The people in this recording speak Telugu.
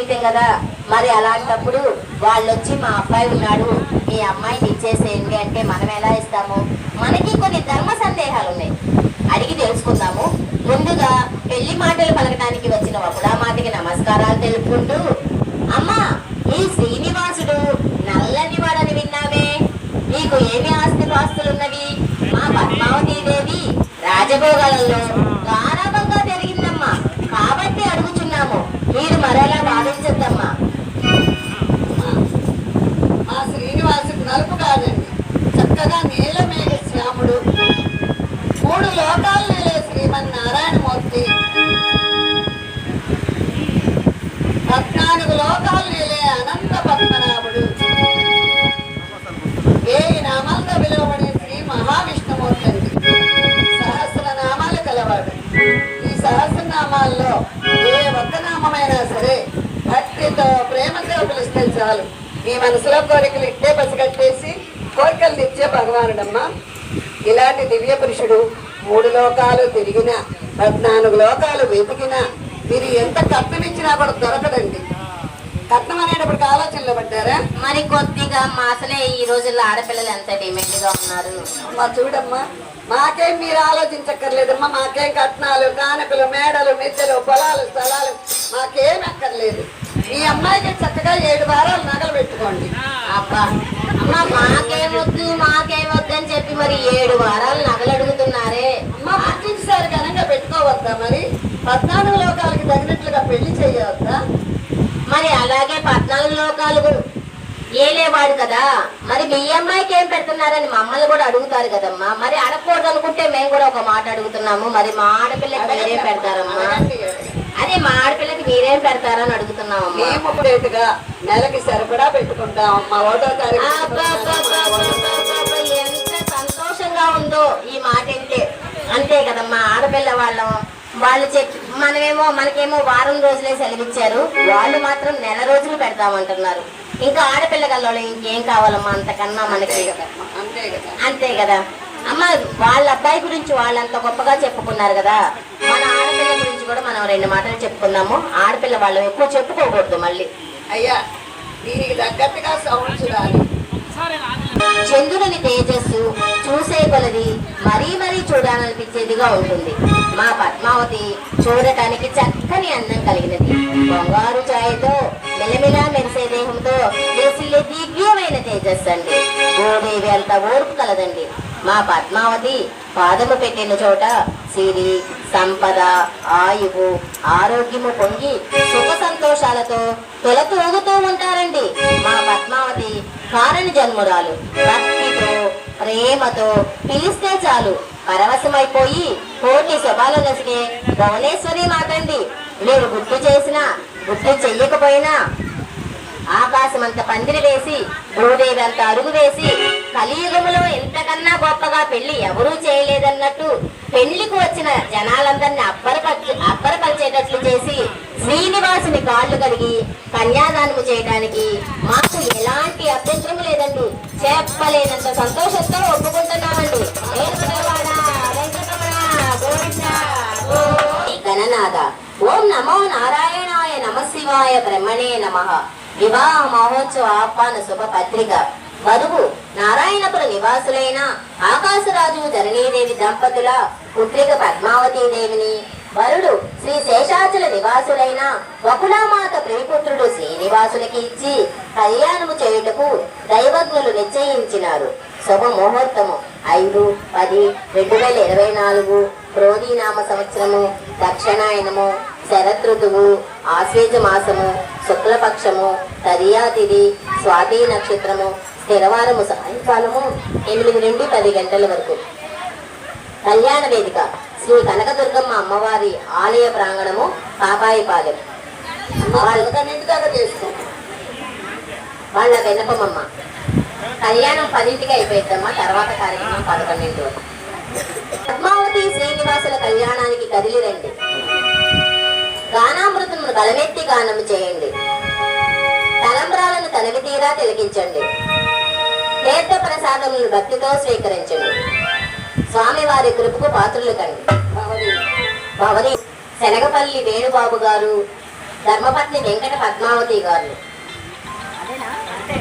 జీవితం కదా. మరి అలాంటప్పుడు వాళ్ళు వచ్చి మా అబ్బాయి ఉన్నాడు మీ అమ్మాయిని ఇచ్చేసేయండి అంటే మనం ఎలా ఇస్తాము? మనకి కొన్ని ధర్మ సందేహాలు ఉన్నాయి అడిగి తెలుసుకుందాము. ముందుగా పెళ్ళి మాటలు పలకడానికి వచ్చిన వకుడా మాటకి నమస్కారాలు తెలుపుకుంటూ అమ్మా ఈ శ్రీనివాసుడు నల్లని వాడని విన్నామే నీకు ఏమి ఆస్తులు ఆస్తులున్నవి మా పద్మావతి దేవి రాజభోగాలలో సహస్రనామాల్లో ఏ ఒక్క నామమైనా సరే భక్తితో ప్రేమతో పిలిస్తే చాలు. మీ మనసులో కోరికలు ఇట్టే పసిగట్టేసి కోరికలు తెచ్చే భగవానుడమ్మా. ఇలాంటి దివ్య పురుషుడు మూడు లోకాలు తిరిగినా పద్నాలుగు లోకాలు వెతికినా మీరు ఎంత కట్నం ఇచ్చినా కూడా దొరకదండి. కట్నం అనేటప్పటికి ఆలోచనలో పడ్డారా? మరి కొద్దిగా మా అసలే ఈ రోజుల్లో ఆడపిల్లలు ఎంత డిమాండ్గా ఉన్నారు? అమ్మా చూడమ్మా. మాకేం మీరు ఆలోచించక్కర్లేదమ్మా మాకేం కట్నాలు కానుకలు మేడలు మిద్దెలు పొలాలు స్థలాలు మాకేం అక్కర్లేదు. మీ అమ్మాయికి చక్కగా ఏడు వారాలు నగలు పెట్టుకోండి. అబ్బా అమ్మ మాకేమొద్దు మాకేమొద్దు అని చెప్పి మరి ఏడు వారాలు నగలు అడుగుతున్నారే. అమ్మా పుట్టించారు ఘనంగా పెట్టుకోవద్దా మరి? పద్నాలుగు లోకాలకి తగినట్లుగా పెళ్ళి చేయవద్దా? మరి అలాగే పద్నాలుగు లోకాలు కూడా ఏలేవాడు కదా. మరి మీ అమ్మాయికి ఏం పెడుతున్నారని మమ్మల్ని కూడా అడుగుతారు కదమ్మా. మరి అడగకూడదు అనుకుంటే మేము కూడా ఒక మాట అడుగుతున్నాము. మరి మా ఆడపిల్లకి మీరేం పెడతారమ్మా. అదే మా ఆడపిల్లకి మీరేం పెడతారని అడుగుతున్నామమ్మా మేము నెలకి సరిపడా పెట్టుకుంటాం తారీఖు అబ్బబ్బబ్బబ్బబ్బబ్బ, ఎంత సంతోషంగా ఉందో ఈ మాట వింటే. అంతే కదమ్మా ఆడపిల్ల వాళ్ళం. వాళ్ళు చెప్పి మనమేమో మనకేమో వారం రోజులే సెలవిచ్చారు. వాళ్ళు మాత్రం నెల రోజులు పెడతామంటున్నారు. ఇంకా ఆడపిల్ల కల్లో ఇంకేం కావాలమ్మా? అంతకన్నా మనకి అంతే కదా అంతే కదా. అమ్మ వాళ్ళ అబ్బాయి గురించి వాళ్ళంత గొప్పగా చెప్పుకున్నారు కదా. మన ఆడపిల్ల గురించి కూడా మనం రెండు మాటలు చెప్పుకుందాము ఆడపిల్ల వాళ్ళం ఎక్కువ చెప్పుకోకూడదు మళ్ళీ. అయ్యా దీనికి తగ్గట్టుగా సౌండ్ చూడాలి. చంద్రుని తేజస్సు చూసే కొలది మరీ మరీ చూడాలనిపించేదిగా ఉంటుంది. మా పద్మావతి చూడటానికి చక్కని అందం కలిగినది. బంగారు దివ్యమైన తేజస్సు అండి భూదేవి అంత ఓర్పు కలదండి. మా పద్మావతి పాదము పెట్టిన చోట సిరి సంపద ఆయువు ఆరోగ్యము పొంగి సుఖ సంతోషాలతో తొలతూగుతూ ఉంటారండి. మా పద్మావతి కారణ జన్మురాలు. భక్తితో ప్రేమతో పిలిస్తే చాలు. పరవశమైపోయి కోటి శుభాలు నసిగే భువనేశ్వరి మాతండి. మీరు గుర్తు చేసినా గుర్తు చెయ్యకపోయినా ఆకాశమంత పందిరి వేసి భూదేవి అంత అరుగు వేసి కలియుగములో ఇంతకన్నా గొప్పగా పెళ్ళి ఎవరూ చేయలేదన్నట్టు పెళ్ళికి వచ్చిన జనాలందరినీ అబ్బరపరిచి అబ్బరపరిచేటట్లు చేసి శ్రీనివాసుని కాళ్ళు కడిగి కన్యాదానము చేయడానికి మాకు ఎలాంటి అభ్యంతరం లేదండి. చెప్పలేనంత సంతోషంతో ఒప్పుకుంటున్నామండి. గణనాథ. ఓం నమో నారాయణాయ నమ శివాయ బ్రహ్మణే నమ. వివాహ మహోత్సవ ఆహ్వాన శుభ పత్రిక వధువు నారాయణపుర నివాసులైన ఆకాశరాజు ధరణీదేవి దంపతుల పుత్రిక పద్మావతి దేవిని. వరుడు శ్రీ శేషాచల నివాసులైన వకులామాత ప్రియపుత్రుడు శ్రీనివాసులకి ఇచ్చి కళ్యాణము చేయుటకు దైవజ్ఞులు నిశ్చయించినారు. శుభ ముహూర్తము ఐదు పది రెండు వేల ఇరవై నాలుగు క్రోధీనామ సంవత్సరము దక్షిణాయనము శరదృతువు ఆశ్వేజ మాసము శుక్లపక్షము తదియా తిథి స్వాతి నక్షత్రము స్థిరవారము సాయంకాలము ఎనిమిది నుండి పది గంటల వరకు. కళ్యాణ వేదిక శ్రీ కనకదుర్గమ్మ అమ్మవారి ఆలయ ప్రాంగణము పాపాయిపాలెం వాళ్ళ వాళ్ళ విన్నపమమ్మ. కళ్యాణం పదింటికి అయిపోయిద్దమ్మా తర్వాత కార్యక్రమం పదకొండింటి వరకు. పద్మావతి శ్రీనివాసుల కళ్యాణానికి కదిలి రండి గానామృతమును గలమెత్తి గానము చేయండి. తలంబ్రాలను తనివి తీరా తిలకించండి. తీర్థ ప్రసాదములను భక్తితో స్వీకరించండి. స్వామివారి కృపకు పాత్రులు కండి. భవని భవని శనగపల్లి వేణుబాబు గారు ధర్మపత్ని వెంకట పద్మావతి గారు.